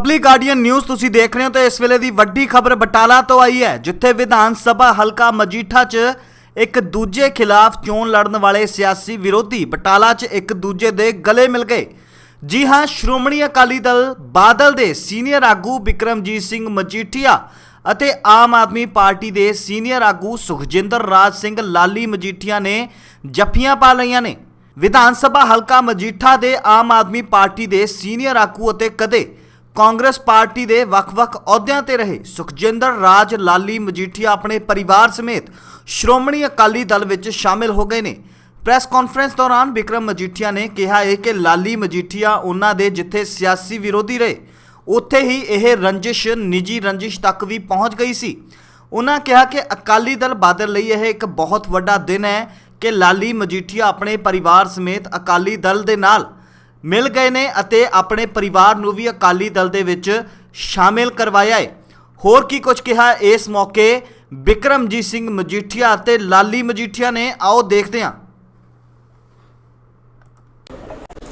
Public guardian news ਤੁਸੀਂ ਦੇਖ ਰਹੇ ਹੋ ਤਾਂ ਇਸ ਵੇਲੇ ਦੀ ਵੱਡੀ ਖਬਰ ਬਟਾਲਾ ਤੋਂ ਆਈ ਹੈ, ਜਿੱਥੇ ਵਿਧਾਨ ਸਭਾ ਹਲਕਾ ਮਜੀਠਾ 'ਚ ਇੱਕ ਦੂਜੇ ਖਿਲਾਫ ਚੋਣ ਲੜਨ ਵਾਲੇ ਸਿਆਸੀ ਵਿਰੋਧੀ ਬਟਾਲਾ 'ਚ ਇੱਕ ਦੂਜੇ ਦੇ ਗਲੇ ਮਿਲ ਗਏ। ਜੀ ਹਾਂ, ਸ਼੍ਰੋਮਣੀ ਅਕਾਲੀ ਦਲ ਬਾਦਲ ਦੇ ਸੀਨੀਅਰ ਆਗੂ ਬਿਕਰਮਜੀਤ ਸਿੰਘ ਮਜੀਠੀਆ ਅਤੇ ਆਮ ਆਦਮੀ ਪਾਰਟੀ ਦੇ ਸੀਨੀਅਰ ਆਗੂ ਸੁਖਜਿੰਦਰ ਰਾਜ ਸਿੰਘ ਲਾਲੀ ਮਜੀਠੀਆ ਨੇ ਜੱਫੀਆਂ ਪਾ ਲਈਆਂ ਨੇ। ਵਿਧਾਨ ਸਭਾ ਹਲਕਾ ਮਜੀਠਾ ਦੇ ਆਮ ਆਦਮੀ ਪਾਰਟੀ ਦੇ ਸੀਨੀਅਰ ਆਗੂ ਅਤੇ ਕਦੇ ਕਾਂਗਰਸ ਪਾਰਟੀ ਦੇ ਵੱਖ-ਵੱਖ ਅਹੁਦਿਆਂ ਤੇ ਰਹੇ ਸੁਖਜਿੰਦਰ ਰਾਜ, ਲਾਲੀ ਮਜੀਠੀਆ ਆਪਣੇ ਪਰਿਵਾਰ ਸਮੇਤ ਸ਼੍ਰੋਮਣੀ ਅਕਾਲੀ ਦਲ ਵਿੱਚ ਸ਼ਾਮਿਲ ਹੋ ਗਏ ਨੇ। ਪ੍ਰੈਸ ਕਾਨਫਰੰਸ ਦੌਰਾਨ ਵਿਕਰਮ ਮਜੀਠੀਆ ਨੇ ਕਿਹਾ ਹੈ ਕਿ ਲਾਲੀ ਮਜੀਠੀਆ ਉਹਨਾਂ ਦੇ ਜਿੱਥੇ ਸਿਆਸੀ ਵਿਰੋਧੀ ਰਹੇ, ਉੱਥੇ ਹੀ ਇਹ ਰੰਜਿਸ਼, ਨਿੱਜੀ ਰੰਜਿਸ਼ ਤੱਕ ਵੀ ਪਹੁੰਚ ਗਈ ਸੀ। ਉਹਨਾਂ ਕਿਹਾ ਕਿ ਅਕਾਲੀ ਦਲ ਬਾਦਲ ਲਈ ਇਹ ਇੱਕ ਬਹੁਤ ਵੱਡਾ ਦਿਨ ਹੈ ਕਿ ਲਾਲੀ ਮਜੀਠੀਆ ਆਪਣੇ ਪਰਿਵਾਰ ਸਮੇਤ ਅਕਾਲੀ ਦਲ ਦੇ ਨਾਲ ਮਿਲ ਗਏ ਨੇ ਅਤੇ ਆਪਣੇ ਪਰਿਵਾਰ ਨੂੰ ਵੀ ਅਕਾਲੀ ਦਲ ਦੇ ਵਿੱਚ ਸ਼ਾਮਿਲ ਕਰਵਾਇਆ ਹੈ। ਹੋਰ ਕੀ ਕੁਝ ਕਿਹਾ ਇਸ ਮੌਕੇ ਬਿਕਰਮਜੀਤ ਸਿੰਘ ਮਜੀਠੀਆ ਅਤੇ ਲਾਲੀ ਮਜੀਠੀਆ ਨੇ ਆਓ ਦੇਖਦੇ ਹਾਂ।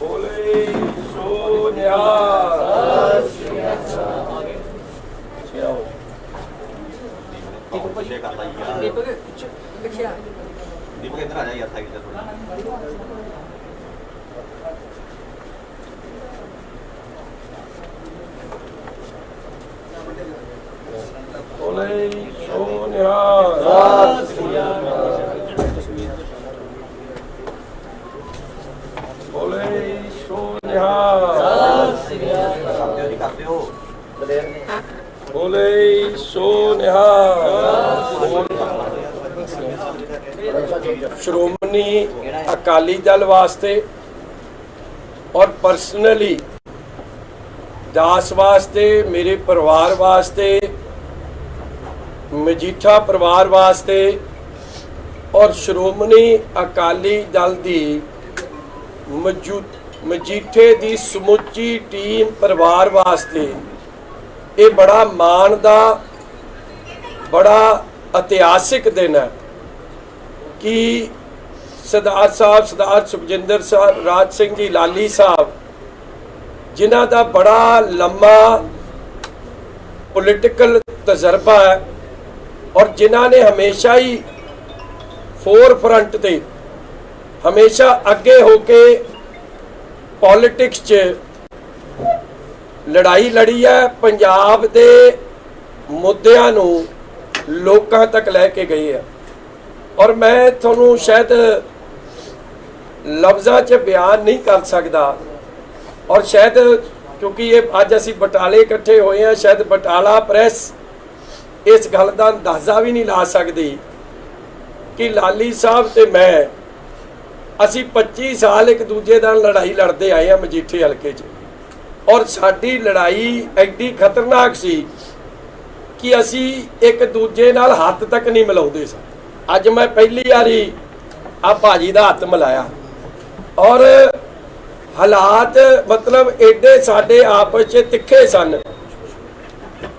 ਬੋਲੇ ਸੋ ਨਿਹਾਲ। ਦੀਪਕ ਪਿੱਛੇ ਦੀਪਕ ਇੱਧਰ ਆ ਜਾ ਯਾਰ ਸਾਈਡ ਤੇ ਥੋੜਾ ਬੋਲੇ ਸੋ ਨਿਹਾਲ ਬੋਲੇ ਸੋ ਨਿਹਾਲ ਕਰਦੇ ਹੋ ਜੀ ਬੋਲੇ ਸੋ ਨਿਹਾਲ ਸ਼੍ਰੋਮਣੀ ਅਕਾਲੀ ਦਲ ਵਾਸਤੇ ਔਰ ਪਰਸਨਲੀ ਦਾਸ ਵਾਸਤੇ, ਮੇਰੇ ਪਰਿਵਾਰ ਵਾਸਤੇ ਮਜੀਠਾ ਪਰਿਵਾਰ ਵਾਸਤੇ ਔਰ ਸ਼੍ਰੋਮਣੀ ਅਕਾਲੀ ਦਲ ਦੀ ਮਜੂ, ਮਜੀਠੇ ਦੀ ਸਮੁੱਚੀ ਟੀਮ ਪਰਿਵਾਰ ਵਾਸਤੇ ਇਹ ਬੜਾ ਮਾਣ ਦਾ, ਬੜਾ ਇਤਿਹਾਸਿਕ ਦਿਨ ਹੈ ਕਿ ਸਰਦਾਰ ਸਾਹਿਬ, ਸਰਦਾਰ ਸੁਖਜਿੰਦਰ ਸਾਹਿਬ ਰਾਜ ਸਿੰਘ ਜੀ ਲਾਲੀ ਸਾਹਿਬ, ਜਿਨ੍ਹਾਂ ਦਾ ਬੜਾ ਲੰਮਾ ਪੋਲਿਟੀਕਲ ਤਜਰਬਾ ਹੈ ਔਰ ਜਿਨ੍ਹਾਂ ਨੇ ਹਮੇਸ਼ਾ ਹੀ ਫੋਰ ਫਰੰਟ ਤੇ, ਹਮੇਸ਼ਾ ਅੱਗੇ ਹੋ ਕੇ ਪੋਲਿਟਿਕਸ 'ਚ ਲੜਾਈ ਲੜੀ ਹੈ, ਪੰਜਾਬ ਦੇ ਮੁੱਦਿਆਂ ਨੂੰ ਲੋਕਾਂ ਤੱਕ ਲੈ ਕੇ ਗਏ ਹੈ। ਔਰ ਮੈਂ ਤੁਹਾਨੂੰ ਸ਼ਾਇਦ ਲਫ਼ਜ਼ਾਂ 'ਚ ਬਿਆਨ ਨਹੀਂ ਕਰ ਸਕਦਾ। ਔਰ ਸ਼ਾਇਦ ਕਿਉਂਕਿ ਇਹ ਅੱਜ ਅਸੀਂ ਬਟਾਲੇ ਇਕੱਠੇ ਹੋਏ ਆ ਸ਼ਾਇਦ ਬਟਾਲਾ ਪ੍ਰੈਸ ਇਸ ਗੱਲ ਦਾ ਅੰਦਾਜ਼ਾ ਵੀ ਨਹੀਂ ਲਾ ਸਕਦੀ ਕਿ ਲਾਲੀ ਸਾਹਿਬ ਤੇ ਮੈਂ ਅਸੀਂ 25 ਸਾਲ ਇੱਕ ਦੂਜੇ ਨਾਲ ਲੜਾਈ ਲੜਦੇ ਆਏ ਆ ਮਜੀਠੇ ਹਲਕੇ 'ਚ। ਔਰ ਸਾਡੀ ਲੜਾਈ ਐਡੀ ਖਤਰਨਾਕ ਸੀ ਕਿ ਅਸੀਂ ਇੱਕ ਦੂਜੇ ਨਾਲ ਹੱਥ ਤੱਕ ਨਹੀਂ ਮਿਲਾਉਂਦੇ ਸਾਂ। ਅੱਜ ਮੈਂ ਪਹਿਲੀ ਵਾਰੀ ਆ ਭਾਜੀ ਦਾ ਹੱਥ ਮਿਲਾਇਆ। ਔਰ ਹਾਲਾਤ ਮਤਲਬ ਐਡੇ ਸਾਡੇ ਆਪਸ 'ਚ ਤਿੱਖੇ ਸਨ।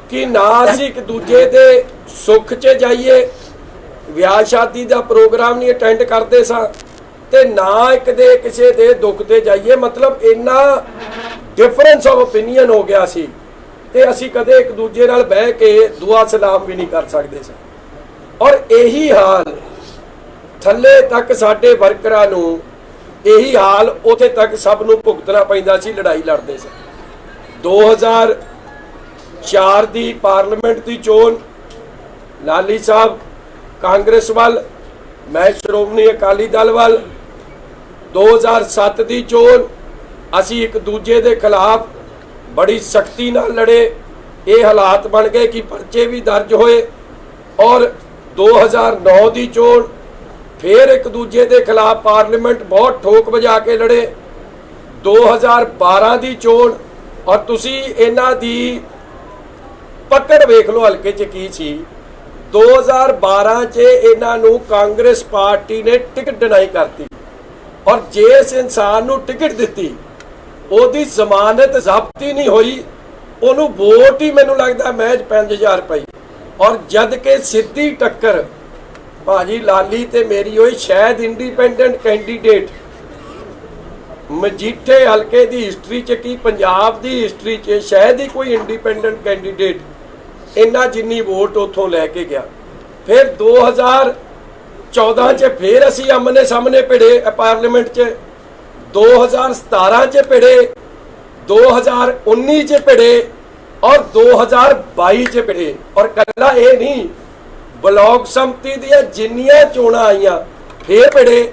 ਕਿ ਨਾ ਅਸੀਂ ਇੱਕ ਦੂਜੇ ਦੇ ਸੁੱਖ 'ਚ ਜਾਈਏ। ਵਿਆਹ ਸ਼ਾਦੀ ਦਾ ਪ੍ਰੋਗਰਾਮ ਨਹੀਂ ਅਟੈਂਡ ਕਰਦੇ ਸਾਂ ਤੇ ਨਾ ਇੱਕ ਦੇ ਕਿਸੇ ਦੇ ਦੁੱਖ ਤੇ ਜਾਈਏ। ਮਤਲਬ ਇੰਨਾ ਡਿਫਰੈਂਸ ਆਫ ਓਪੀਨੀਅਨ ਹੋ ਗਿਆ ਸੀ ਤੇ ਅਸੀਂ ਕਦੇ ਇੱਕ ਦੂਜੇ ਨਾਲ ਬਹਿ ਕੇ ਦੁਆ ਸਲਾਮ ਵੀ ਨਹੀਂ ਕਰ ਸਕਦੇ ਸਾਂ। ਔਰ ਇਹੀ ਹਾਲ ਥੱਲੇ ਤੱਕ ਸਾਡੇ ਵਰਕਰਾਂ ਨੂੰ ਇਹੀ ਹਾਲ ਉਥੇ ਤੱਕ ਸਭ ਨੂੰ ਭੁਗਤਣਾ ਪੈਂਦਾ ਸੀ, ਲੜਾਈ ਲੜਦੇ ਸੀ। 2004 ਦੀ ਪਾਰਲੀਮੈਂਟ ਦੀ ਚੋਣ। ਲਾਲੀ ਸਾਹਿਬ, ਕਾਂਗਰਸ ਵੱਲ, ਮੈਂ ਸ਼੍ਰੋਮਣੀ ਅਕਾਲੀ ਦਲ ਵੱਲ। 2007 ਦੀ ਚੋਣ, ਅਸੀਂ ਇੱਕ ਦੂਜੇ ਦੇ ਖਿਲਾਫ ਬੜੀ ਸਖਤੀ ਨਾਲ ਲੜੇ। ਇਹ ਹਾਲਾਤ ਬਣ ਗਏ ਕਿ ਪਰਚੇ ਵੀ ਦਰਜ ਹੋਏ ਔਰ 2009 ਦੀ ਚੋਣ, ਫਿਰ ਇੱਕ ਦੂਜੇ ਦੇ ਖਿਲਾਫ ਪਾਰਲੀਮੈਂਟ ਬਹੁਤ ਠੋਕ ਵਜਾ ਕੇ ਲੜੇ। 2012 ਦੀ ਚੋਣ, ਔਰ ਤੁਸੀਂ ਇਹਨਾਂ ਦੀ ਪਕੜ ਵੇਖ ਲਓ ਹਲਕੇ 'ਚ ਕੀ ਸੀ। 2012 'ਚ ਇਹਨਾਂ ਨੂੰ ਕਾਂਗਰਸ ਪਾਰਟੀ ਨੇ ਟਿਕਟ ਡਿਨਾਈ ਕਰਤੀ। ਔਰ ਜਿਸ ਇਨਸਾਨ ਨੂੰ ਟਿਕਟ ਦਿੱਤੀ, ਉਹਦੀ ਜ਼ਮਾਨਤ ਜ਼ਬਤੀ ਨਹੀਂ ਹੋਈ, ਉਹਨੂੰ ਵੋਟ ਹੀ ਮੈਨੂੰ ਲੱਗਦਾ ਮਹਿਜ 5000 ਪਈ ਔਰ ਜਦ ਕਿ ਸਿੱਧੀ ਟੱਕਰ, ਭਾਜੀ ਲਾਲੀ ਤੇ ਮੇਰੀ ਹੋਈ ਸ਼ਾਇਦ ਇੰਡੀਪੈਂਡੈਂਟ ਕੈਂਡੀਡੇਟ ਮਜੀਠੇ ਹਲਕੇ ਦੀ ਹਿਸਟਰੀ 'ਚ ਕੀ, ਪੰਜਾਬ ਦੀ ਹਿਸਟਰੀ 'ਚ ਸ਼ਾਇਦ ਹੀ ਕੋਈ ਇੰਡੀਪੈਂਡੈਂਟ ਕੈਂਡੀਡੇਟ ਇੰਨਾ ਜਿੰਨੀ ਵੋਟ ਉਥੋਂ ਲੈ ਕੇ ਗਿਆ। ਫਿਰ 2014 'ਚ ਫਿਰ ਅਸੀਂ ਆਮਨੇ ਸਾਹਮਣੇ ਭਿੜੇ ਅ, ਪਾਰਲੀਮੈਂਟ 'ਚ। 2017 'ਚ ਭਿੜੇ 2019 'ਚ ਭਿੜੇ ਔਰ 2022 'ਚ ਭਿੜੇ। ਔਰ ਕੱਲਾ ਇਹ ਨਹੀਂ ਬਲਾਕ ਸੰਮਤੀ ਦੀਆਂ ਜਿੰਨੀਆਂ ਚੋਣਾਂ ਆਈਆਂ ਫੇਰ ਭਿੜੇ।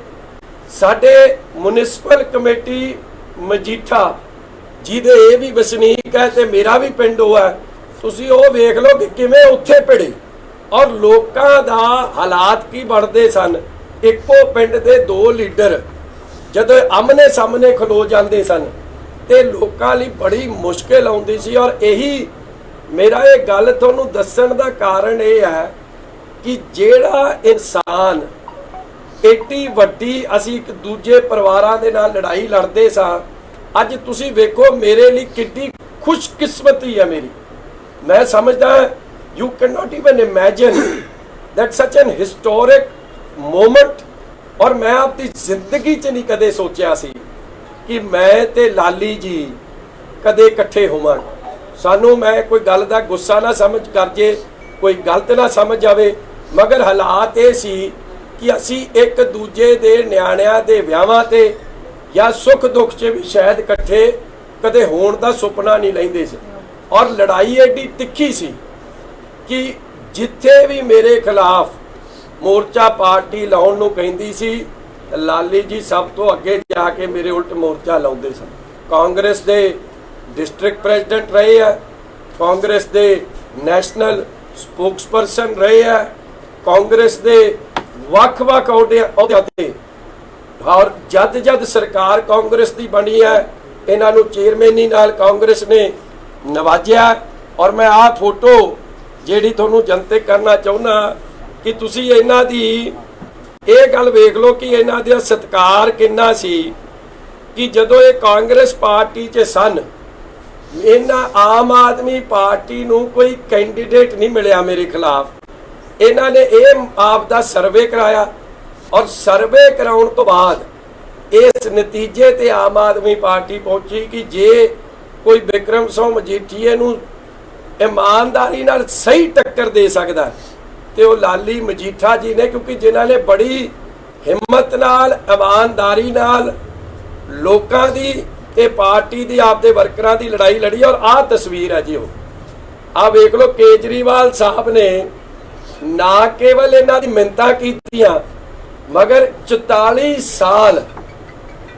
ਸਾਡੇ ਮਿਊਨਿਸਪਲ ਕਮੇਟੀ ਮਜੀਠਾ ਜਿਹਦੇ ਇਹ ਵੀ ਵਸਨੀਕ ਹੈ ਤੇ ਮੇਰਾ ਵੀ ਪਿੰਡ ਉਹ ਹੈ ਤੁਸੀਂ ਉਹ ਵੇਖ ਲਓ ਕਿ ਕਿਵੇਂ ਉੱਥੇ ਭਿੜੇ। ਔਰ ਲੋਕਾਂ ਦਾ ਹਾਲਾਤ ਕੀ ਬਣਦੇ ਸਨ? ਇੱਕੋ ਪਿੰਡ ਦੇ ਦੋ ਲੀਡਰ ਜਦੋਂ ਆਮਨੇ ਸਾਹਮਣੇ ਖਲੋ ਜਾਂਦੇ ਸਨ ਤੇ ਲੋਕਾਂ ਲਈ ਬੜੀ ਮੁਸ਼ਕਿਲ ਆਉਂਦੀ ਸੀ। ਔਰ ਇਹੀ ਮੇਰਾ ਇਹ ਗੱਲ ਤੁਹਾਨੂੰ ਦੱਸਣ ਦਾ ਕਾਰਨ ਇਹ ਹੈ ਕਿ ਜਿਹੜਾ ਇਨਸਾਨ ਏਡੀ ਵੱਡੀ ਅਸੀਂ ਇੱਕ ਦੂਜੇ ਪਰਿਵਾਰਾਂ ਦੇ ਨਾਲ ਲੜਾਈ ਲੜਦੇ ਸਾਂ, ਅੱਜ ਤੁਸੀਂ ਵੇਖੋ ਮੇਰੇ ਲਈ ਕਿੰਨੀ ਖੁਸ਼ਕਿਸਮਤੀ ਹੈ ਮੇਰੀ। ਮੈਂ ਸਮਝਦਾ you can not even imagine that such an historic moment, ਔਰ ਮੈਂ ਆਪਣੀ ਜ਼ਿੰਦਗੀ 'ਚ ਨਹੀਂ ਕਦੇ ਸੋਚਿਆ ਸੀ ਕਿ ਮੈਂ ਤੇ ਲਾਲੀ ਜੀ ਕਦੇ ਇਕੱਠੇ ਹੋਵਾਂ। ਸਾਨੂੰ ਮੈਂ ਕੋਈ ਗੱਲ ਦਾ ਗੁੱਸਾ ਨਾ ਸਮਝ ਕਰ ਜੇ, ਕੋਈ ਗਲਤ ਨਾ ਸਮਝ ਆਵੇ, ਮਗਰ ਹਾਲਾਤ ਇਹ ਸੀ ਕਿ ਅਸੀਂ ਇੱਕ ਦੂਜੇ ਦੇ ਨਿਆਣਿਆਂ ਦੇ ਵਿਆਹਾਂ ਤੇ ਜਾਂ ਸੁੱਖ ਦੁੱਖ 'ਚ ਵੀ ਸ਼ਾਇਦ ਇਕੱਠੇ ਕਦੇ ਹੋਣ ਦਾ ਸੁਪਨਾ ਨਹੀਂ ਲੈਂਦੇ ਸੀ। ਔਰ ਲੜਾਈ ਐਡੀ ਤਿੱਖੀ ਸੀ ਕਿ ਜਿੱਥੇ ਵੀ ਮੇਰੇ ਖਿਲਾਫ ਮੋਰਚਾ ਪਾਰਟੀ ਲਾਉਣ ਨੂੰ ਕਹਿੰਦੀ ਸੀ, ਲਾਲੀ ਜੀ ਸਭ ਤੋਂ ਅੱਗੇ ਜਾ ਕੇ ਮੇਰੇ ਉਲਟ ਮੋਰਚਾ ਲਾਉਂਦੇ ਸਨ। ਕਾਂਗਰਸ ਦੇ ਡਿਸਟ੍ਰਿਕਟ ਪ੍ਰੈਜ਼ੀਡੈਂਟ ਰਹੇ ਆ, ਕਾਂਗਰਸ ਦੇ ਨੈਸ਼ਨਲ ਸਪੋਕਸਪਰਸਨ ਰਹੇ ਆ, ਕਾਂਗਰਸ ਦੇ ਵੱਖ-ਵੱਖ ਅਹੁਦਿਆਂ ਅਹੁਦਿਆਂ ਤੇ ਔਰ ਜਦ ਜਦ ਸਰਕਾਰ ਕਾਂਗਰਸ ਦੀ ਬਣੀ ਹੈ ਇਹਨਾਂ ਨੂੰ ਚੇਅਰਮੈਨੀ ਨਾਲ ਕਾਂਗਰਸ ਨੇ ਨਵਾਜਿਆ ਔਰ ਮੈਂ ਆਹ ਫੋਟੋ ਜਿਹੜੀ ਤੁਹਾਨੂੰ ਜਨਤਕ ਕਰਨਾ ਚਾਹੁੰਦਾ ਕਿ ਤੁਸੀਂ ਇਹਨਾਂ ਦੀ ਇਹ ਗੱਲ ਵੇਖ ਲਓ ਕਿ ਇਹਨਾਂ ਦਾ ਸਤਿਕਾਰ ਕਿੰਨਾ ਸੀ ਕਿ ਜਦੋਂ ਇਹ ਕਾਂਗਰਸ ਪਾਰਟੀ 'ਚ ਸਨ, ਇਹਨਾਂ ਆਮ ਆਦਮੀ ਪਾਰਟੀ ਨੂੰ ਕੋਈ ਕੈਂਡੀਡੇਟ ਨਹੀਂ ਮਿਲਿਆ ਮੇਰੇ ਖਿਲਾਫ। ਇਹਨਾਂ ਨੇ ਇਹ ਆਪ ਦਾ ਸਰਵੇ ਕਰਾਇਆ ਔਰ ਸਰਵੇ ਕਰਾਉਣ ਤੋਂ ਬਾਅਦ ਇਸ ਨਤੀਜੇ ਤੇ ਆਮ ਆਦਮੀ ਪਾਰਟੀ ਪਹੁੰਚੀ ਕਿ ਜੇ ਕੋਈ ਵਿਕਰਮ ਸਿੰਘ ਮਜੀਠੀਏ ਨੂੰ ਇਮਾਨਦਾਰੀ ਨਾਲ ਸਹੀ ਟੱਕਰ ਦੇ ਸਕਦਾ ਹੈ, ਤੇ ਉਹ ਲਾਲੀ ਮਜੀਠਾ ਜੀ ਨੇ ਕਿਉਂਕਿ ਜਿਨ੍ਹਾਂ ਨੇ ਬੜੀ ਹਿੰਮਤ ਨਾਲ ਇਮਾਨਦਾਰੀ ਨਾਲ ਲੋਕਾਂ ਦੀ ਤੇ ਪਾਰਟੀ ਦੀ ਆਪਦੇ ਵਰਕਰਾਂ ਦੀ ਲੜਾਈ ਲੜੀ ਔਰ ਆਹ ਤਸਵੀਰ ਹੈ ਜੀ ਉਹ ਆਹ ਵੇਖ ਲਓ ਕੇਜਰੀਵਾਲ ਸਾਹਿਬ ਨੇ ਨਾ ਕੇਵਲ ਇਹਨਾਂ ਦੀ ਮਿੰਤਾ ਕੀਤੀਆਂ ਮਗਰ 44 ਸਾਲ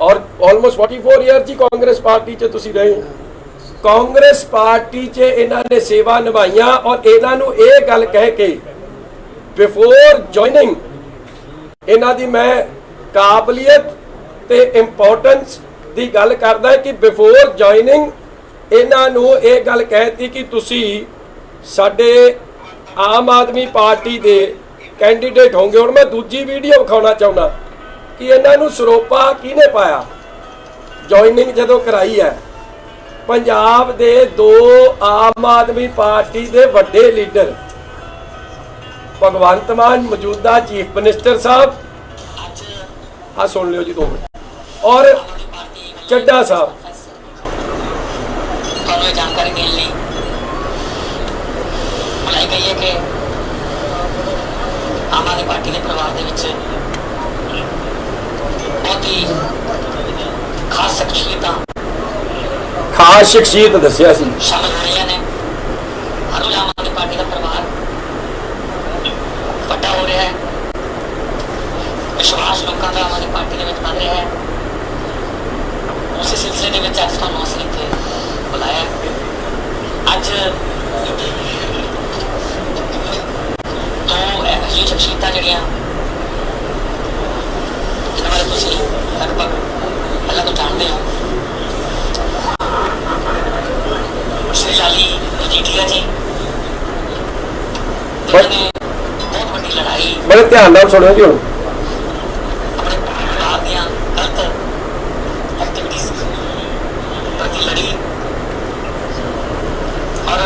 ਔਰ ਆਲਮੋਸਟ 44 ਇਅਰ ਜੀ ਕਾਂਗਰਸ ਪਾਰਟੀ 'ਚ ਤੁਸੀਂ ਰਹੇ ਹੋ। ਕਾਂਗਰਸ ਪਾਰਟੀ 'ਚ ਇਹਨਾਂ ਨੇ ਸੇਵਾ ਨਿਭਾਈਆਂ ਔਰ ਇਹਨਾਂ ਨੂੰ ਇਹ ਗੱਲ ਕਹਿ ਕੇ ਬਿਫੋਰ ਜੁਆਇਨਿੰਗ ਇਹਨਾਂ ਦੀ ਮੈਂ ਕਾਬਲੀਅਤ ਤੇ ਇੰਪੋਰਟੈਂਸ ਦੀ ਗੱਲ ਕਰਦਾ ਕਿ ਬਿਫੋਰ ਜੁਆਇਨਿੰਗ ਇਹਨਾਂ ਨੂੰ ਇਹ ਗੱਲ ਕਹਿਤੀ ਕਿ ਤੁਸੀਂ ਸਾਡੇ ਆਮ ਆਦਮੀ ਪਾਰਟੀ ਦੇ ਕੈਂਡੀਡੇਟ ਹੋਗੇ ਹੁਣ ਮੈਂ ਦੂਜੀ ਵੀਡੀਓ ਵਿਖਾਉਣਾ ਚਾਹੁੰਦਾ ਕਿ ਇਹਨਾਂ ਨੂੰ ਸਰੋਪਾ ਕਿਹਨੇ ਪਾਇਆ? ਜੁਆਇਨਿੰਗ ਜਦੋਂ ਕਰਾਈ ਹੈ। ਪੰਜਾਬ ਦੇ ਦੋ ਆਮ ਆਦਮੀ ਪਾਰਟੀ ਦੇ ਵੱਡੇ ਲੀਡਰ ਭਗਵੰਤ ਮਾਨ ਮੌਜੂਦਾ ਚੀਫ ਮਿਨਿਸਟਰ ਸਾਹਿਬ। ਆ ਸੁਣ ਲਿਓ ਜੀ ਦੋ ਮਿੰਟ। ਔਰ ਚੱਡਾ ਸਾਹਿਬ। ਤੁਹਾਨੂੰ ਇਹ ਜਾਣਕਾਰੀ ਦੇਣ ਲਈ ਬੁਲਾਈ ਗਈ ਹੈ ਕਿ ਆਮ ਆਦਮੀ ਪਾਰਟੀ ਦੇ ਪਰਿਵਾਰ ਦੇ ਵਿੱਚ ਬਹੁਤ ਹੀ ਖਾਸ ਸ਼ਖਸੀਅਤਾਂ ਖਾਸ ਸ਼ਖਸੀਅਤ ਦੱਸਿਆ ਸੀ। ਸ਼ਾਮਲ ਨੇ। ਹਰ ਰੋਜ਼ ਆਦਮੀ ਪਾਰਟੀ ਦਾ ਪਰਿਵਾਰ। ਵੱਡਾ ਹੋ ਰਿਹਾ ਹੈ। ਵਿਸ਼ਵਾਸ ਲੋਕਾਂ ਦਾ ਆਮ ਪਾਰਟੀ ਦੇ ਵਿੱਚ ਵੱਧ ਰਿਹਾ ਹੈ। ਉਸੇ ਸਿਲਸਿਲੇ ਦੇ ਵਿੱਚ ਅੱਜ ਤੁਹਾਨੂੰ ਅਸੀਂ ਇੱਥੇ ਬੁਲਾਇਆ ਅੱਜ ਦੋ ਇਹੋ ਸ਼ਖਸੀਅਤਾਂ ਜਿਹੜੀਆਂ ਜਿਨ੍ਹਾਂ ਬਾਰੇ ਤੁਸੀਂ ਲਗਭਗ ਪਹਿਲਾਂ ਤੋਂ ਜਾਣਦੇ ਹੋ ਸ਼੍ਰੀ ਲਾਲੀ ਮਜੀਠੀਆ ਜੀ ਬਹੁਤ ਵੱਡੀ ਲੜਾਈ। ਬੜੇ ਧਿਆਨ ਨਾਲ ਸੁਣਿਓ ਜੀ ਹੁਣ ਆਪਣੇ ਪਰਿਵਾਰ ਦੀਆਂ ਗਲਤ ਐਕਟੀਵਿਟੀਜ਼ ਪ੍ਰਤੀ ਲੜੀ ਔਰ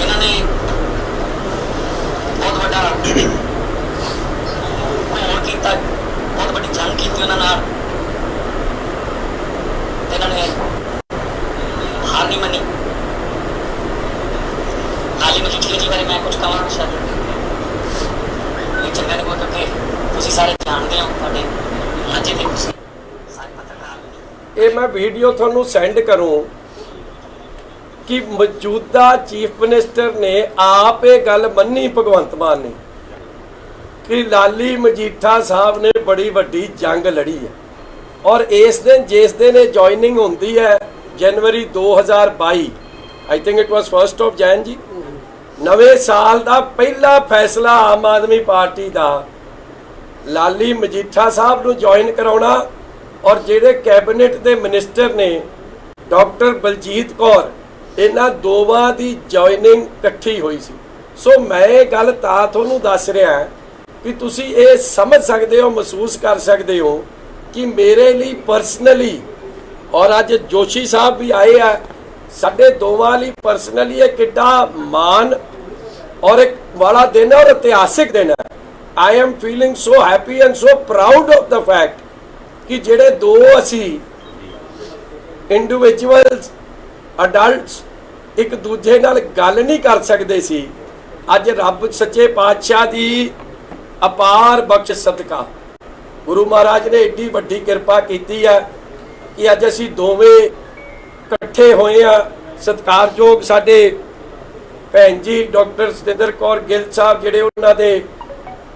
ਇਹਨਾਂ ਨੇ ਬਹੁਤ ਵੱਡਾ ਘੋਲ ਕੀਤਾ ਇਹਨਾਂ ਨੇ ਹਾਰ ਨਹੀਂ ਮੰਨੀ ਲਾਲੀ ਮਜੀਠੀਆ ਜੀ ਬਾਰੇ ਮੈਂ ਕੁਝ ਕਹਾਂ ਸ਼ਾਇਦ ਇਹ ਚੰਗਾ ਨਹੀਂ ਹੋਇਆ ਤੁਸੀਂ ਸਾਰੇ ਜਾਣਦੇ ਹੋ ਤੁਹਾਡੇ ਅੱਜ ਦੇ ਤੁਸੀਂ ਸਾਰੇ ਪੱਤਰਕਾਰ ਇਹ ਮੈਂ ਵੀਡੀਓ ਤੁਹਾਨੂੰ ਸੈਂਡ ਕਰੂੰ ਕਿ ਮੌਜੂਦਾ ਚੀਫ ਮਿਨਿਸਟਰ ਨੇ ਆਪ ਇਹ ਗੱਲ ਮੰਨੀ ਭਗਵੰਤ ਮਾਨ ਨੇ ਕਿ ਲਾਲੀ ਮਜੀਠਾ ਸਾਹਿਬ ਨੇ ਬੜੀ ਵੱਡੀ ਜੰਗ ਲੜੀ ਹੈ ਔਰ ਇਸ ਦਿਨ ਜਿਸ ਦਿਨ ਇਹ ਜੁਆਇਨਿੰਗ ਹੁੰਦੀ ਹੈ ਜਨਵਰੀ 2022 I think it was first of Jan ਜੀ ਨਵੇਂ ਸਾਲ ਦਾ ਪਹਿਲਾ ਫੈਸਲਾ ਆਮ ਆਦਮੀ ਪਾਰਟੀ ਦਾ। ਲਾਲੀ ਮਜੀਠਾ ਸਾਹਿਬ ਨੂੰ ਜੁਆਇਨ ਕਰਾਉਣਾ ਔਰ ਜਿਹੜੇ ਕੈਬਨਿਟ ਦੇ ਮਿਨਿਸਟਰ ਨੇ ਡਾਕਟਰ ਬਲਜੀਤ ਕੌਰ, ਇਹਨਾਂ ਦੋਵਾਂ ਦੀ ਜੁਆਇਨਿੰਗ ਇਕੱਠੀ ਹੋਈ ਸੀ। ਸੋ ਮੈਂ ਇਹ ਗੱਲ ਤਾਂ ਤੁਹਾਨੂੰ ਦੱਸ ਰਿਹਾ ਹਾਂ ਕਿ ਤੁਸੀਂ ਇਹ ਸਮਝ ਸਕਦੇ ਹੋ, ਮਹਿਸੂਸ ਕਰ ਸਕਦੇ ਹੋ ਕਿ ਮੇਰੇ ਲਈ ਪਰਸਨਲੀ ਔਰ ਅੱਜ ਜੋਸ਼ੀ ਸਾਹਿਬ ਵੀ ਆਏ ਆ, ਸਾਡੇ ਦੋਵਾਂ ਲਈ ਪਰਸਨਲੀ ਇਹ ਕਿੱਡਾ ਮਾਣ ਔਰ ਇੱਕ ਵਾਲਾ ਦਿਨ ਹੈ, ਔਰ ਇਤਿਹਾਸਿਕ ਦਿਨ ਹੈ। I am feeling so happy and so proud of the fact ਕਿ ਜਿਹੜੇ ਦੋ ਅਸੀਂ ਇੰਡੀਵਿਜੂਅਲਸ ਅਡਲਟਸ ਇੱਕ ਦੂਜੇ ਨਾਲ ਗੱਲ ਨਹੀਂ ਕਰ ਸਕਦੇ ਸੀ, ਅੱਜ ਰੱਬ ਸੱਚੇ ਪਾਤਸ਼ਾਹ ਦੀ ਅਪਾਰ ਬਖਸ਼ ਸਦਕਾ। ਗੁਰੂ ਮਹਾਰਾਜ ਨੇ ਏਡੀ ਵੱਡੀ ਕਿਰਪਾ ਕੀਤੀ ਹੈ ਕਿ ਅੱਜ ਅਸੀਂ ਦੋਵੇਂ ਇਕੱਠੇ ਹੋਏ ਆ ਸਤਿਕਾਰਯੋਗ ਸਾਡੇ ਭੈਣ ਜੀ, ਡਾਕਟਰ ਸਤਿੰਦਰ ਕੌਰ ਗਿੱਲ ਸਾਹਿਬ, ਜਿਹੜੇ ਉਹਨਾਂ ਦੇ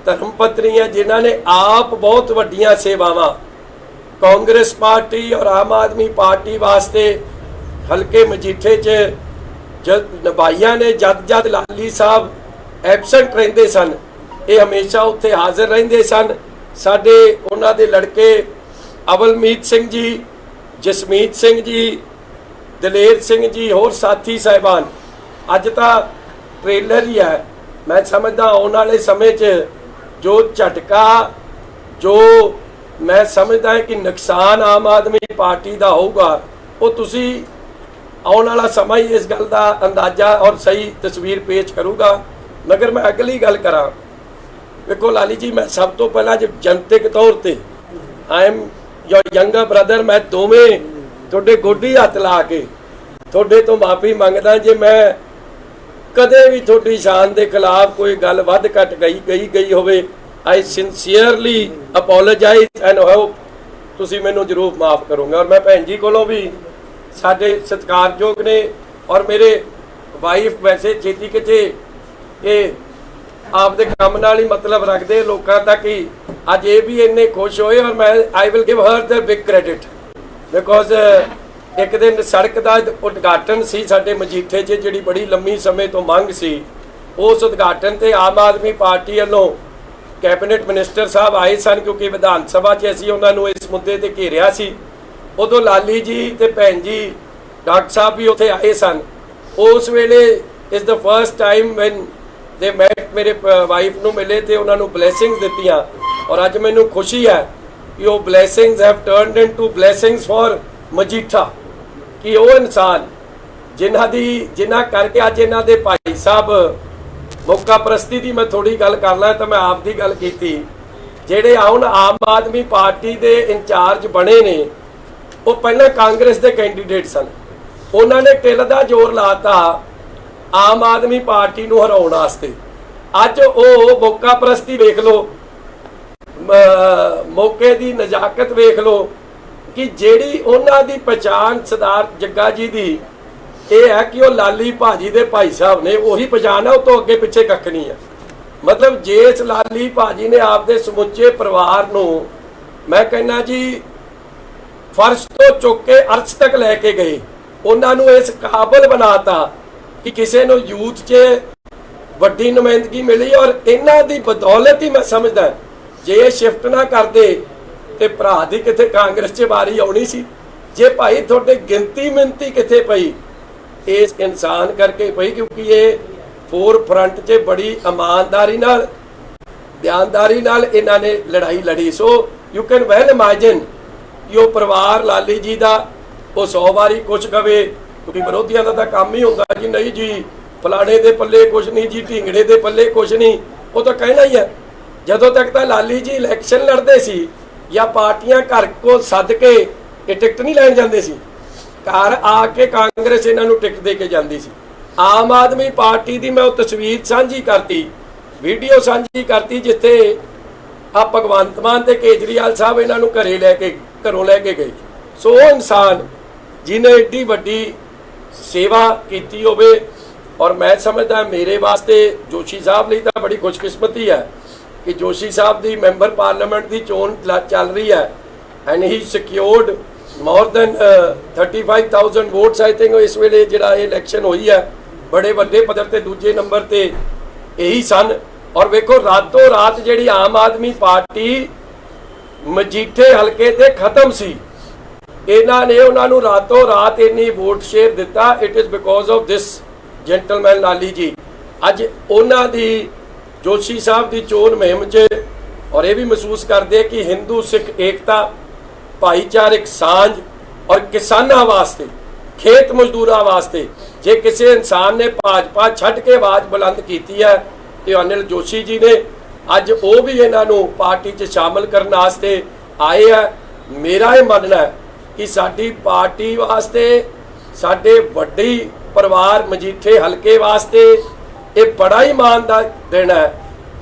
ਧਰਮ ਪਤਨੀ ਹੈ ਜਿਨ੍ਹਾਂ ਨੇ ਆਪ ਬਹੁਤ ਵੱਡੀਆਂ ਸੇਵਾਵਾਂ। ਕਾਂਗਰਸ ਪਾਰਟੀ ਔਰ ਆਮ ਆਦਮੀ ਪਾਰਟੀ ਵਾਸਤੇ ਹਲਕੇ ਮਜੀਠੇ 'ਚ ਜਦ ਨਿਭਾਈਆਂ ਨੇ, ਜਦ ਜਦ ਲਾਲੀ ਸਾਹਿਬ ਐਬਸੈਂਟ ਰਹਿੰਦੇ ਸਨ, ਇਹ ਹਮੇਸ਼ਾ ਉੱਥੇ ਹਾਜ਼ਰ ਰਹਿੰਦੇ ਸਨ। ਸਾਡੇ ਉਹਨਾਂ ਦੇ ਲੜਕੇ ਅਵਲਮੀਤ ਸਿੰਘ ਜੀ, ਜਸਮੀਤ ਸਿੰਘ ਜੀ, ਦਲੇਰ ਸਿੰਘ ਜੀ, ਹੋਰ ਸਾਥੀ ਸਾਹਿਬਾਨ ਅੱਜ ਤਾਂ ਟ੍ਰੇਲਰ ਹੀ ਹੈ। ਮੈਂ ਸਮਝਦਾ ਆਉਣ ਵਾਲੇ ਸਮੇਂ 'ਚ ਜੋ ਝਟਕਾ, ਜੋ ਮੈਂ ਸਮਝਦਾ ਕਿ ਨੁਕਸਾਨ ਆਮ ਆਦਮੀ ਪਾਰਟੀ ਦਾ ਹੋਊਗਾ, ਉਹ ਤੁਸੀਂ ਆਉਣ ਵਾਲਾ ਸਮਾਂ ਹੀ ਇਸ ਗੱਲ ਦਾ ਅੰਦਾਜ਼ਾ ਔਰ ਸਹੀ ਤਸਵੀਰ ਪੇਸ਼ ਕਰੂਗਾ। ਮਗਰ ਮੈਂ ਅਗਲੀ ਗੱਲ ਕਰਾਂ। ਵੇਖੋ ਲਾਲੀ ਜੀ, ਮੈਂ ਸਭ ਤੋਂ ਪਹਿਲਾਂ ਜੇ ਜਨਤਕ ਤੌਰ ਤੇ I am your younger brother ਮੈਂ ਦੋਵੇਂ ਤੁਹਾਡੇ ਗੋਡੀ ਹੱਥ ਲਾ ਕੇ ਤੁਹਾਡੇ ਤੋਂ ਮਾਫੀ ਮੰਗਦਾ ਜੇ ਮੈਂ ਕਦੇ ਵੀ ਤੁਹਾਡੀ ਸ਼ਾਨ ਦੇ ਖਿਲਾਫ ਕੋਈ ਗੱਲ ਵੱਧ ਘਟ ਗਈ ਗਈ ਗਈ ਹੋਵੇ I sincerely apologize and hope ਤੁਸੀਂ ਮੈਨੂੰ ਜ਼ਰੂਰ ਮਾਫ ਕਰੋਗੇ। ਔਰ ਮੈਂ ਭੈਣ ਜੀ ਕੋਲੋਂ ਵੀ ਸਾਡੇ ਸਤਿਕਾਰਯੋਗ ਨੇ ਔਰ ਮੇਰੇ ਵਾਈਫ ਵੈਸੇ ਛੇਤੀ ਕਿਤੇ ਇਹ ਆਪਦੇ ਕੰਮ ਨਾਲ ਹੀ ਮਤਲਬ ਰੱਖਦੇ ਲੋਕਾਂ ਤੱਕ ਹੀ ਅੱਜ ਇਹ ਵੀ ਇੰਨੇ ਖੁਸ਼ ਹੋਏ ਔਰ ਮੈਂ I will give her the big credit because ਇੱਕ ਦਿਨ ਸੜਕ ਦਾ ਉਦਘਾਟਨ ਸੀ ਸਾਡੇ ਮਜੀਠੇ 'ਚ ਜਿਹੜੀ ਬੜੀ ਲੰਮੀ ਸਮੇਂ ਤੋਂ ਮੰਗ ਸੀ। ਉਸ ਉਦਘਾਟਨ ਤੇ ਆਮ ਆਦਮੀ ਪਾਰਟੀ ਵੱਲੋਂ ਕੈਬਨਿਟ ਮਿਨਿਸਟਰ ਸਾਹਿਬ ਆਏ ਸਨ, ਕਿਉਂਕਿ ਵਿਧਾਨ ਸਭਾ 'ਚ ਅਸੀਂ ਉਹਨਾਂ ਨੂੰ ਇਸ ਮੁੱਦੇ ਤੇ ਘੇਰਿਆ ਸੀ। ਉਦੋਂ ਲਾਲੀ ਜੀ ਤੇ ਭੈਣ ਜੀ ਡਾਕਟਰ ਸਾਹਿਬ ਵੀ ਉੱਥੇ ਆਏ ਸਨ। ਉਸ ਵੇਲੇ ਇਸ ਦਾ first time when they met ਮੇਰੇ ਵਾਈਫ ਨੂੰ ਮਿਲੇ ਤੇ ਉਹਨਾਂ ਨੂੰ ਬਲੇਸਿੰਗਸ ਦਿੱਤੀਆਂ। ਔਰ ਅੱਜ ਮੈਨੂੰ ਖੁਸ਼ੀ ਹੈ ਕਿ ਉਹ blessings have turned into blessings for Majitha. ਕਿ ਉਹ ਇਨਸਾਨ ਜਿਨ੍ਹਾਂ ਦੀ ਜਿਨ੍ਹਾਂ ਕਰਕੇ ਅੱਜ ਇਹਨਾਂ ਦੇ ਭਾਈ ਸਾਹਿਬ ਮੌਕਾ ਪ੍ਰਸਤੀ ਦੀ ਮੈਂ ਥੋੜੀ ਗੱਲ ਕਰ ਲਾਂ ਤਾਂ ਮੈਂ ਆਪ ਦੀ ਗੱਲ ਕੀਤੀ। ਜਿਹੜੇ ਹੁਣ ਆਮ ਆਦਮੀ ਪਾਰਟੀ ਦੇ ਇੰਚਾਰਜ ਬਣੇ ਨੇ, ਉਹ ਪਹਿਲਾਂ ਕਾਂਗਰਸ ਦੇ ਕੈਂਡੀਡੇਟ ਸਨ। ਉਹਨਾਂ ਨੇ ਟਿਲ ਦਾ ਜ਼ੋਰ ਲਾਤਾ ਆਮ ਆਦਮੀ ਪਾਰਟੀ ਨੂੰ ਹਰਾਉਣ ਵਾਸਤੇ। ਅੱਜ ਉਹ ਮੌਕਾ ਪ੍ਰਸਤੀ ਵੇਖ ਲਓ ਮੌਕੇ ਦੀ ਨਜ਼ਾਕਤ ਵੇਖ ਲਓ ਕਿ ਜਿਹੜੀ ਉਹਨਾਂ ਦੀ ਪਛਾਣ ਸਰਦਾਰ ਜੱਗਾ ਜੀ ਦੀ, ਇਹ ਹੈ ਕਿ ਉਹ ਲਾਲੀ ਭਾਜੀ ਦੇ ਭਾਈ ਸਾਹਿਬ ਨੇ ਉਹੀ ਪਛਾਣ ਹੈ, ਉਹ ਤੋਂ ਅੱਗੇ ਪਿੱਛੇ ਕੱਖ ਨਹੀਂ ਹੈ। ਮਤਲਬ ਜੇ ਇਸ ਲਾਲੀ ਭਾਜੀ ਨੇ ਆਪਦੇ ਸਮੁੱਚੇ ਪਰਿਵਾਰ ਨੂੰ, ਮੈਂ ਕਹਿੰਦਾ ਜੀ, ਫਰਸ਼ ਤੋਂ ਚੁੱਕ ਕੇ ਅਰਸ਼ ਤੱਕ ਲੈ ਕੇ ਗਏ, ਉਹਨਾਂ ਨੂੰ ਇਸ ਕਾਬਲ ਬਣਾਤਾ ਕਿ ਕਿਸੇ ਨੂੰ ਯੂਥ 'ਚ ਵੱਡੀ ਨੁਮਾਇੰਦਗੀ ਮਿਲੀ ਔਰ ਇਹਨਾਂ ਦੀ ਬਦੌਲਤ ਹੀ ਮੈਂ ਸਮਝਦਾ, ਜੇ ਇਹ ਸ਼ਿਫਟ ਨਾ ਕਰਦੇ ਤੇ ਭਰਾ ਦੀ ਕਿਤੇ ਕਾਂਗਰਸ 'ਚ ਵਾਰੀ ਆਉਣੀ ਸੀ? ਜੇ ਭਾਈ ਤੁਹਾਡੇ ਗਿਣਤੀ ਮਿੰਤੀ ਕਿੱਥੇ ਪਈ? ਇਸ ਇਨਸਾਨ ਕਰਕੇ ਪਈ ਕਿਉਂਕਿ ਇਹ ਫੋਰ ਫਰੰਟ 'ਚ ਬੜੀ ਇਮਾਨਦਾਰੀ ਨਾਲ ਧਿਆਨਦਾਰੀ ਨਾਲ ਇਹਨਾਂ ਨੇ ਲੜਾਈ ਲੜੀ। So you can well imagine ਕਿ ਉਹ ਪਰਿਵਾਰ ਲਾਲੀ ਜੀ ਦਾ ਉਹ 100 ਵਾਰੀ ਕੁਝ ਕਵੇ, ਕਿਉਂਕਿ ਵਿਰੋਧੀਆਂ ਦਾ ਤਾਂ ਕੰਮ ਹੀ ਹੁੰਦਾ ਕਿ ਨਹੀਂ ਜੀ, ਫਲਾਣੇ ਦੇ ਪੱਲੇ ਕੁਝ ਨਹੀਂ ਜੀ, ਢਿੰਗੜੇ ਦੇ ਪੱਲੇ ਕੁਝ ਨਹੀਂ। ਉਹ ਤਾਂ ਕਹਿਣਾ ਹੀ ਹੈ, ਜਦੋਂ ਤੱਕ ਤਾਂ ਲਾਲੀ ਜੀ ਇਲੈਕਸ਼ਨ ਲੜਦੇ ਸੀ ਜਾਂ ਪਾਰਟੀਆਂ ਘਰ ਕੋ ਸੱਦ ਕੇ ਇਹ ਟਿਕਟ ਨਹੀਂ ਲੈਣ ਜਾਂਦੇ ਸੀ। ਘਰ ਆ ਕੇ ਕਾਂਗਰਸ ਇਹਨਾਂ ਨੂੰ ਟਿਕਟ ਦੇ ਕੇ ਜਾਂਦੀ ਸੀ। ਆਮ ਆਦਮੀ ਪਾਰਟੀ ਦੀ ਮੈਂ ਉਹ ਤਸਵੀਰ ਸਾਂਝੀ ਕਰਤੀ, ਵੀਡੀਓ ਸਾਂਝੀ ਕਰਤੀ ਜਿੱਥੇ ਆ ਭਗਵੰਤ ਮਾਨ ਤੇ ਕੇਜਰੀਵਾਲ ਸਾਹਿਬ ਇਹਨਾਂ ਨੂੰ ਘਰੇ ਲੈ ਕੇ, ਘਰੋਂ ਲੈ ਕੇ ਗਏ। ਸੋ ਉਹ ਇਨਸਾਨ ਜਿਨੇ ਏਡੀ ਵੱਡੀ ਸੇਵਾ ਕੀਤੀ ਹੋਵੇ, ਔਰ ਮੈਂ ਸਮਝਦਾ ਮੇਰੇ ਵਾਸਤੇ ਜੋਸ਼ੀ ਸਾਹਿਬ ਲਈ ਤਾਂ ਬੜੀ ਖੁਸ਼ਕਿਸਮਤੀ ਹੈ ਕਿ ਜੋਸ਼ੀ ਸਾਹਿਬ ਦੀ ਮੈਂਬਰ ਪਾਰਲੀਮੈਂਟ ਦੀ ਚੋਣ ਚੱਲ ਰਹੀ ਹੈ। And he secured more than 35000 votes I think ਇਸ ਵੇਲੇ ਜਿਹੜਾ ਇਹ ਇਲੈਕਸ਼ਨ ਹੋਈ ਹੈ। ਬੜੇ ਵੱਡੇ ਪੱਧਰ ਤੇ ਦੂਜੇ ਨੰਬਰ ਤੇ ਇਹੀ ਸਨ। ਔਰ ਵੇਖੋ, ਰਾਤੋਂ ਰਾਤ ਜਿਹੜੀ ਆਮ ਆਦਮੀ ਪਾਰਟੀ ਮਜੀਠੇ ਹਲਕੇ ਤੇ ਖਤਮ ਸੀ। ਇਹਨਾਂ ਨੇ ਉਹਨਾਂ ਨੂੰ ਰਾਤੋਂ ਰਾਤ ਇੰਨੀ ਵੋਟ ਸ਼ੇਅਰ ਦਿੱਤਾ। It is because of this gentleman Lali ji. ਅੱਜ ਉਹਨਾਂ ਦੀ ਜੋਸ਼ੀ ਸਾਹਿਬ ਦੀ ਚੋਣ ਮੁਹਿੰਮ 'ਚ ਔਰ ਇਹ ਵੀ ਮਹਿਸੂਸ ਕਰਦੇ ਕਿ ਹਿੰਦੂ, ਸਿੱਖ, ਏਕਤਾ, ਭਾਈਚਾਰਕ ਸਾਂਝ ਔਰ ਕਿਸਾਨਾਂ ਵਾਸਤੇ, ਖੇਤ ਮਜ਼ਦੂਰਾਂ ਵਾਸਤੇ, ਜੇ ਕਿਸੇ ਇਨਸਾਨ ਨੇ ਭਾਜਪਾ ਛੱਡ ਕੇ ਆਵਾਜ਼ ਬੁਲੰਦ ਕੀਤੀ ਹੈ ਤੇ ਅਨਿਲ ਜੋਸ਼ੀ ਜੀ ਨੇ ਅੱਜ ਉਹ ਵੀ ਇਹਨਾਂ ਨੂੰ ਪਾਰਟੀ 'ਚ ਸ਼ਾਮਲ ਕਰਨ ਵਾਸਤੇ ਆਏ ਆ। ਮੇਰਾ ਇਹ ਮੰਨਣਾ ਹੈ ਕਿ ਸਾਡੀ ਪਾਰਟੀ ਵਾਸਤੇ, ਸਾਡੇ ਵੱਡੀ ਪਰਿਵਾਰ ਮਜੀਠੇ ਹਲਕੇ ਵਾਸਤੇ ਇਹ ਬੜਾ ਹੀ ਮਾਣ ਦਾ ਦਿਨ ਹੈ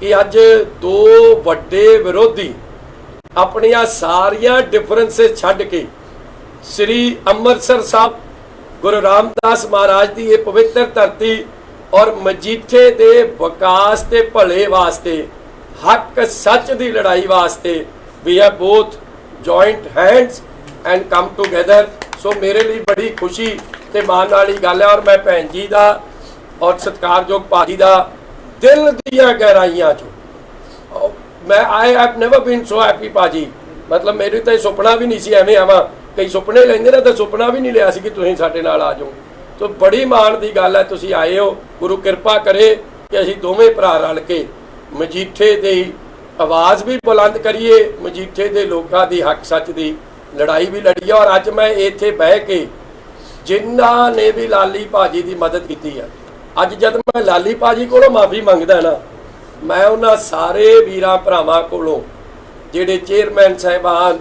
ਕਿ ਅੱਜ ਦੋ ਵੱਡੇ ਵਿਰੋਧੀ ਆਪਣੀਆਂ ਸਾਰੀਆਂ ਡਿਫਰੈਂਸਸ ਛੱਡ ਕੇ ਸ੍ਰੀ ਅੰਮ੍ਰਿਤਸਰ ਸਾਹਿਬ, ਗੁਰੂ ਰਾਮਦਾਸ ਮਹਾਰਾਜ ਦੀ ਇਹ ਪਵਿੱਤਰ ਧਰਤੀ ਔਰ ਮਜੀਠੇ ਦੇ ਵਿਕਾਸ ਤੇ ਭਲੇ ਵਾਸਤੇ, ਹੱਕ ਸੱਚ ਦੀ ਲੜਾਈ ਵਾਸਤੇ ਵੀ ਹੈ both joint hands and come together so ਮੇਰੇ ਲਈ ਬੜੀ ਖੁਸ਼ੀ ਤੇ ਮਾਣ ਵਾਲੀ ਗੱਲ ਹੈ ਔਰ ਮੈਂ ਭੈਣ ਜੀ ਦਾ ਔਰ ਸਤਿਕਾਰਯੋਗ ਭਾਜੀ ਦਾ ਦਿਲ ਦੀਆਂ ਗਹਿਰਾਈਆਂ ਚੋਂ। ਮੈਂ I have never been so happy ਪਾਜੀ ਮਤਲਬ ਮੇਰੇ ਤਾਂ ਇਹ ਸੁਪਨਾ ਵੀ ਨਹੀਂ ਸੀ, ਐਵੇਂ ਆਵਾਂ। ਕਈ ਸੁਪਨੇ ਲੈਂਦੇ ਨੇ ਤਾਂ ਸੁਪਨਾ ਵੀ ਨਹੀਂ ਲਿਆ ਸੀ ਕਿ ਤੁਸੀਂ ਸਾਡੇ ਨਾਲ ਆ ਜਾਓ। ਤੋ ਬੜੀ ਮਾਣ ਦੀ ਗੱਲ ਹੈ, ਤੁਸੀਂ ਆਏ ਹੋ। ਗੁਰੂ ਕਿਰਪਾ ਕਰੇ ਕਿ ਅਸੀਂ ਦੋਵੇਂ ਭਰਾ ਰਲ ਕੇ ਮਜੀਠੇ ਦੀ ਆਵਾਜ਼ ਵੀ ਬੁਲੰਦ ਕਰੀਏ, ਮਜੀਠੇ ਦੇ ਲੋਕਾਂ ਦੀ ਹੱਕ ਸੱਚ ਦੀ ਲੜਾਈ ਵੀ ਲੜੀਏ। ਔਰ ਅੱਜ ਮੈਂ ਇੱਥੇ ਬਹਿ ਕੇ ਜਿਨ੍ਹਾਂ ਨੇ ਵੀ ਲਾਲੀ ਭਾਜੀ ਦੀ ਮਦਦ ਕੀਤੀ ਹੈ ਅੱਜ ਜਦ ਮੈਂ ਲਾਲੀ ਭਾਜੀ ਕੋਲੋਂ ਮਾਫੀ ਮੰਗਦਾ ਨਾ, ਮੈਂ ਉਹਨਾਂ ਸਾਰੇ ਵੀਰਾਂ ਭਰਾਵਾਂ ਕੋਲੋਂ, ਜਿਹੜੇ ਚੇਅਰਮੈਨ ਸਾਹਿਬਾਨ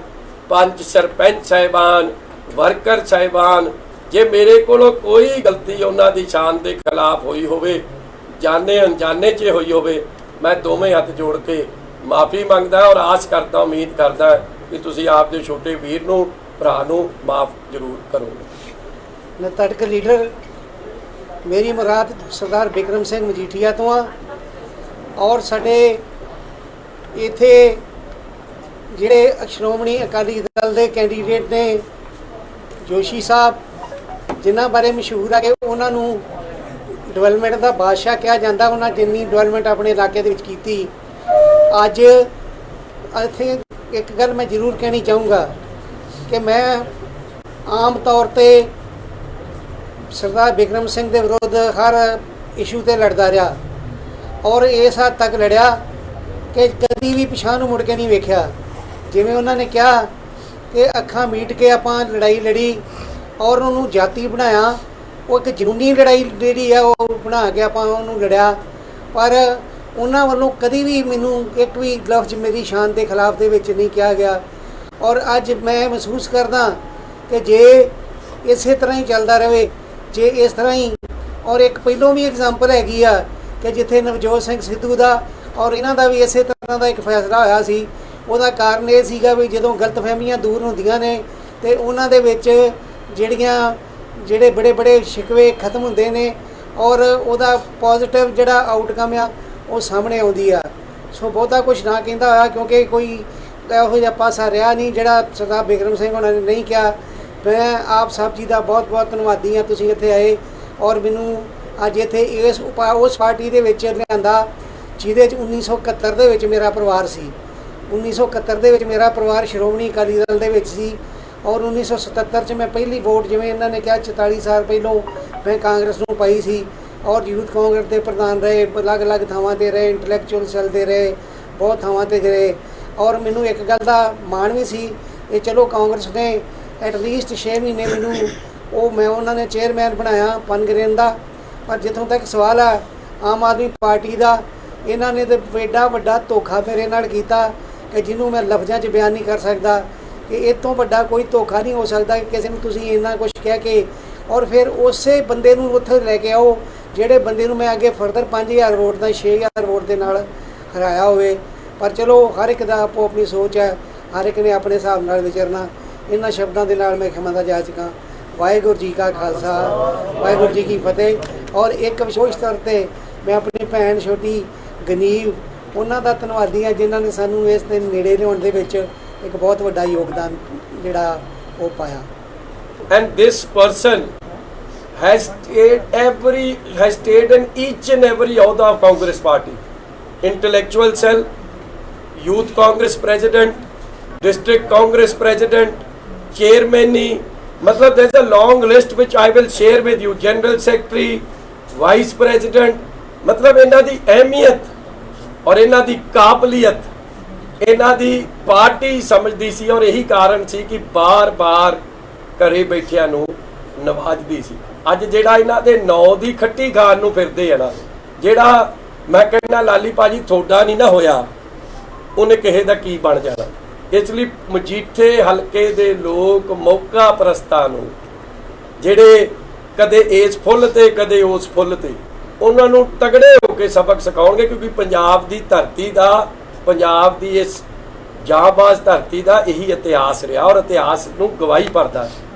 ਪੰਚ ਸਰਪੰਚ ਸਾਹਿਬਾਨ, ਵਰਕਰ ਸਾਹਿਬਾਨ, ਜੇ ਮੇਰੇ ਕੋਲੋਂ ਕੋਈ ਗਲਤੀ ਉਹਨਾਂ ਦੀ ਸ਼ਾਨ ਦੇ ਖਿਲਾਫ ਹੋਈ ਹੋਵੇ, ਜਾਣੇ ਅਣਜਾਣੇ 'ਚ ਹੋਈ ਹੋਵੇ, ਮੈਂ ਦੋਵੇਂ ਹੱਥ ਜੋੜ ਕੇ ਮਾਫੀ ਮੰਗਦਾ ਔਰ ਆਸ ਕਰਦਾ, ਉਮੀਦ ਕਰਦਾ ਕਿ ਤੁਸੀਂ ਆਪ ਦੇ ਛੋਟੇ ਵੀਰ ਨੂੰ, ਭਰਾ ਨੂੰ ਮਾਫ ਜ਼ਰੂਰ ਕਰੋਗੇ। ਮੈਂ ਤੜਕ ਲੀਡਰ ਮੇਰੀ ਮੁਰਾਦ ਸਰਦਾਰ ਬਿਕਰਮ ਸਿੰਘ ਮਜੀਠੀਆ ਤੋਂ ਆ ਔਰ ਸਾਡੇ ਇਥੇ ਜਿਹੜੇ ਸ਼੍ਰੋਮਣੀ ਅਕਾਲੀ ਦਲ ਦੇ ਕੈਂਡੀਡੇਟ ਨੇ ਜੋਸ਼ੀ ਸਾਹਿਬ, ਜਿਨ੍ਹਾਂ ਬਾਰੇ ਮਸ਼ਹੂਰ ਆ ਕਿ ਉਹਨਾਂ ਨੂੰ ਡਿਵੈਲਪਮੈਂਟ ਦਾ ਬਾਦਸ਼ਾਹ ਕਿਹਾ ਜਾਂਦਾ, ਉਹਨਾਂ ਜਿੰਨੀ ਡਿਵੈਲਪਮੈਂਟ ਆਪਣੇ ਇਲਾਕੇ ਦੇ ਵਿੱਚ ਕੀਤੀ। ਅੱਜ ਇੱਥੇ ਇੱਕ ਗੱਲ ਮੈਂ ਜ਼ਰੂਰ ਕਹਿਣੀ ਚਾਹੂੰਗਾ ਕਿ ਮੈਂ ਆਮ ਤੌਰ ਤੇ ਸਰਦਾਰ ਬਿਕਰਮ ਸਿੰਘ ਦੇ ਵਿਰੁੱਧ ਹਰ ਇਸ਼ੂ ਤੇ ਲੜਦਾ ਰਿਹਾ। ਔਰ ਇਸ ਹੱਦ ਤੱਕ ਲੜਿਆ ਕਿ ਕਦੀ ਵੀ ਪਿਛਾਂ ਨੂੰ ਮੁੜ ਕੇ ਨਹੀਂ ਵੇਖਿਆ। ਜਿਵੇਂ ਉਹਨਾਂ ਨੇ ਕਿਹਾ ਕਿ ਅੱਖਾਂ ਮੀਟ ਕੇ ਆਪਾਂ ਲੜਾਈ ਲੜੀ ਔਰ ਉਹਨੂੰ ਜਾਤੀ ਬਣਾਇਆ। ਉਹ ਇੱਕ ਜਨੂਨੀ ਲੜਾਈ ਜਿਹੜੀ ਆ, ਉਹ ਬਣਾ ਕੇ ਆਪਾਂ ਉਹਨੂੰ ਲੜਿਆ। ਪਰ ਉਹਨਾਂ ਵੱਲੋਂ ਕਦੀ ਵੀ ਮੈਨੂੰ ਇੱਕ ਵੀ ਲਫ਼ਜ਼ ਮੇਰੀ ਸ਼ਾਨ ਦੇ ਖਿਲਾਫ ਦੇ ਵਿੱਚ ਨਹੀਂ ਕਿਹਾ ਗਿਆ। ਔਰ ਅੱਜ ਮੈਂ ਮਹਿਸੂਸ ਕਰਦਾ ਕਿ ਜੇ ਇਸੇ ਤਰ੍ਹਾਂ ਹੀ ਚੱਲਦਾ ਰਹੇ ਜੇ ਇਸ ਤਰ੍ਹਾਂ ਹੀ, ਔਰ ਇੱਕ ਪਹਿਲੋਂ ਵੀ ਐਗਜ਼ਾਮਪਲ ਹੈਗੀ ਆ ਕਿ ਜਿੱਥੇ ਨਵਜੋਤ ਸਿੰਘ ਸਿੱਧੂ ਦਾ ਔਰ ਇਹਨਾਂ ਦਾ ਵੀ ਇਸੇ ਤਰ੍ਹਾਂ ਦਾ ਇੱਕ ਫੈਸਲਾ ਹੋਇਆ ਸੀ, ਉਹਦਾ ਕਾਰਨ ਇਹ ਸੀਗਾ ਵੀ ਜਦੋਂ ਗਲਤਫਹਿਮੀਆਂ ਦੂਰ ਹੁੰਦੀਆਂ ਨੇ, ਤੇ ਉਹਨਾਂ ਦੇ ਵਿੱਚ ਜਿਹੜੀਆਂ, ਜਿਹੜੇ ਬੜੇ ਬੜੇ ਸ਼ਿਕਵੇ ਖਤਮ ਹੁੰਦੇ ਨੇ, ਔਰ ਉਹਦਾ ਪੋਜ਼ਿਟਿਵ ਜਿਹੜਾ ਆਊਟਕਮ ਆ, ਉਹ ਸਾਹਮਣੇ ਆਉਂਦੀ ਆ। ਸੋ ਬਹੁਤਾ ਕੁਝ ਨਾ ਕਹਿੰਦਾ ਹੋਇਆ ਕਿਉਂਕਿ ਕੋਈ ਇਹੋ ਜਿਹਾ ਪਾਸਾ ਰਿਹਾ ਨਹੀਂ ਜਿਹੜਾ ਸਰਦਾਰ ਬਿਕਰਮ ਸਿੰਘ ਉਹਨਾਂ ਨੇ ਨਹੀਂ ਕਿਹਾ। ਮੈਂ ਆਪ ਸਭ ਜੀ ਦਾ ਬਹੁਤ ਬਹੁਤ ਧੰਨਵਾਦੀ ਹਾਂ, ਤੁਸੀਂ ਇੱਥੇ ਆਏ ਔਰ ਮੈਨੂੰ ਅੱਜ ਇੱਥੇ ਇਸ ਉਪਾ, ਉਸ ਪਾਰਟੀ ਦੇ ਵਿੱਚ ਲਿਆਂਦਾ, ਜਿਹਦੇ ਚ 1971 ਦੇ ਵਿੱਚ ਮੇਰਾ ਪਰਿਵਾਰ ਸੀ। 1971 ਦੇ ਵਿੱਚ ਮੇਰਾ ਪਰਿਵਾਰ ਸ਼੍ਰੋਮਣੀ ਅਕਾਲੀ ਦਲ ਦੇ ਵਿੱਚ ਸੀ ਔਰ 1977 ਚ ਮੈਂ ਪਹਿਲੀ ਵੋਟ, ਜਿਵੇਂ ਇਹਨਾਂ ਨੇ ਕਿਹਾ 44 ਸਾਲ ਪਹਿਲੋਂ ਮੈਂ ਕਾਂਗਰਸ ਨੂੰ ਪਾਈ ਸੀ ਔਰ ਯੂਥ ਕਾਂਗਰਸ ਦੇ ਪ੍ਰਧਾਨ ਰਹੇ, ਅਲੱਗ-ਅਲੱਗ ਥਾਵਾਂ ਤੇ ਰਹੇ ਇੰਟੈਲੈਕਚੁਅਲ ਸੈੱਲ ਦੇ ਰਹੇ, ਬਹੁਤ ਥਾਵਾਂ ਤੇ ਰਹੇ ਔਰ ਮੈਨੂੰ ਇੱਕ ਗੱਲ ਦਾ ਮਾਣ ਵੀ ਸੀ, ਇਹ ਚਲੋ ਕਾਂਗਰਸ ਨੇ ਐਟ ਲੀਸਟ 6 ਮਹੀਨੇ ਮੈਨੂੰ ਉਹ ਮੈਂ ਉਹਨਾਂ ਨੇ ਚੇਅਰਮੈਨ ਬਣਾਇਆ ਪਨਗਰੇਨ ਦਾ ਪਰ ਜਿੱਥੋਂ ਤੱਕ ਸਵਾਲ ਆ, ਆਮ ਆਦਮੀ ਪਾਰਟੀ ਦਾ, ਇਹਨਾਂ ਨੇ ਤੇ ਐਡਾ ਵੱਡਾ ਧੋਖਾ ਮੇਰੇ ਨਾਲ ਕੀਤਾ ਕਿ ਜਿਹਨੂੰ ਮੈਂ ਲਫ਼ਜ਼ਾਂ 'ਚ ਬਿਆਨ ਨਹੀਂ ਕਰ ਸਕਦਾ। ਕਿ ਇਹ ਤੋਂ ਵੱਡਾ ਕੋਈ ਧੋਖਾ ਨਹੀਂ ਹੋ ਸਕਦਾ ਕਿ ਕਿਸੇ ਨੂੰ ਤੁਸੀਂ ਇੰਨਾ ਕੁਝ ਕਹਿ ਕੇ ਔਰ ਫਿਰ ਉਸੇ ਬੰਦੇ ਨੂੰ ਉੱਥੇ ਲੈ ਕੇ ਆਓ, ਜਿਹੜੇ ਬੰਦੇ ਨੂੰ ਮੈਂ ਅੱਗੇ ਫਰਦਰ 5000 ਵੋਟ ਦਾ 6000 ਵੋਟ ਦੇ ਨਾਲ ਹਰਾਇਆ ਹੋਵੇ। ਪਰ ਚਲੋ ਹਰ ਇੱਕ ਦਾ ਆਪੋ ਆਪਣੀ ਸੋਚ ਹੈ, ਹਰ ਇੱਕ ਨੇ ਆਪਣੇ ਹਿਸਾਬ ਨਾਲ ਵਿਚਰਨਾ। ਇਹਨਾਂ ਸ਼ਬਦਾਂ ਦੇ ਨਾਲ ਮੈਂ ਖਿਮਾ ਦਾ ਜਾ ਚੁੱਕਾ ਵਾਹਿਗੁਰੂ ਜੀ ਕਾ ਖਾਲਸਾ ਵਾਹਿਗੁਰੂ ਜੀ ਕੀ ਫਤਿਹ ਔਰ ਇੱਕ ਵਿਸ਼ੇਸ਼ ਤੌਰ ਤੇ ਮੈਂ ਆਪਣੀ ਭੈਣ ਛੋਟੀ ਗਨੀਵ ਉਹਨਾਂ ਦਾ ਧੰਨਵਾਦੀ ਹਾਂ ਜਿਨ੍ਹਾਂ ਨੇ ਸਾਨੂੰ ਇਸ ਦੇ ਨੇੜੇ ਲਿਆਉਣ ਦੇ ਵਿੱਚ ਇੱਕ ਬਹੁਤ ਵੱਡਾ ਯੋਗਦਾਨ ਜਿਹੜਾ ਉਹ ਪਾਇਆ and this person has stayed every has stayed in each and every ahda of Congress party. Intellectual cell, youth Congress president, district Congress president, chairmani matlab there's a long list which i will share with you, general secretary, vice president, ਮਤਲਬ ਇਹਨਾਂ ਦੀ ਅਹਿਮੀਅਤ ਔਰ ਇਹਨਾਂ ਦੀ ਕਾਬਲੀਅਤ, ਇਹਨਾਂ ਦੀ party ਸਮਝਦੀ ਸੀ ਔਰ ਇਹੀ ਕਾਰਨ ਸੀ ਕਿ ਬਾਰ-ਬਾਰ ਘਰੇ ਬੈਠਿਆਂ ਨੂੰ ਨਵਾਜਦੀ ਸੀ। ਅੱਜ ਜਿਹੜਾ ਇਹਨਾਂ ਦੇ ਨੌ ਦੀ ਖੱਟੀ ਖਾਣ ਨੂੰ ਫਿਰਦੇ ਆ ਨਾ, ਜਿਹੜਾ ਮੈਂ ਕਹਿੰਦਾ, ਲਾਲੀ ਪਾਜੀ ਥੋੜਾ ਨਹੀਂ ਨਾ ਹੋਇਆ, ਉਹਨੇ ਕਿਸੇ ਦਾ ਕੀ ਬਣ ਜਾਣਾ? ਇਸ ਲਈ ਮਜੀਠੇ ਹਲਕੇ ਦੇ ਲੋਕ ਮੌਕਾ ਪ੍ਰਸਤਾਂ ਨੂੰ, ਜਿਹੜੇ ਕਦੇ ਇਸ ਫੁੱਲ ਤੇ, ਕਦੇ ਉਸ ਫੁੱਲ ਤੇ, ਉਹਨਾਂ ਨੂੰ ਤਗੜੇ ਹੋ ਕੇ ਸਬਕ ਸਿਖਾਉਣਗੇ ਕਿਉਂਕਿ ਪੰਜਾਬ ਦੀ ਧਰਤੀ ਦਾ, ਪੰਜਾਬ ਦੀ ਇਸ ਜਾਂਬਾਜ਼ ਧਰਤੀ ਦਾ ਇਹੀ ਇਤਿਹਾਸ ਰਿਹਾ ਔਰ ਇਤਿਹਾਸ ਨੂੰ ਗਵਾਹੀ ਭਰਦਾ ਹੈ।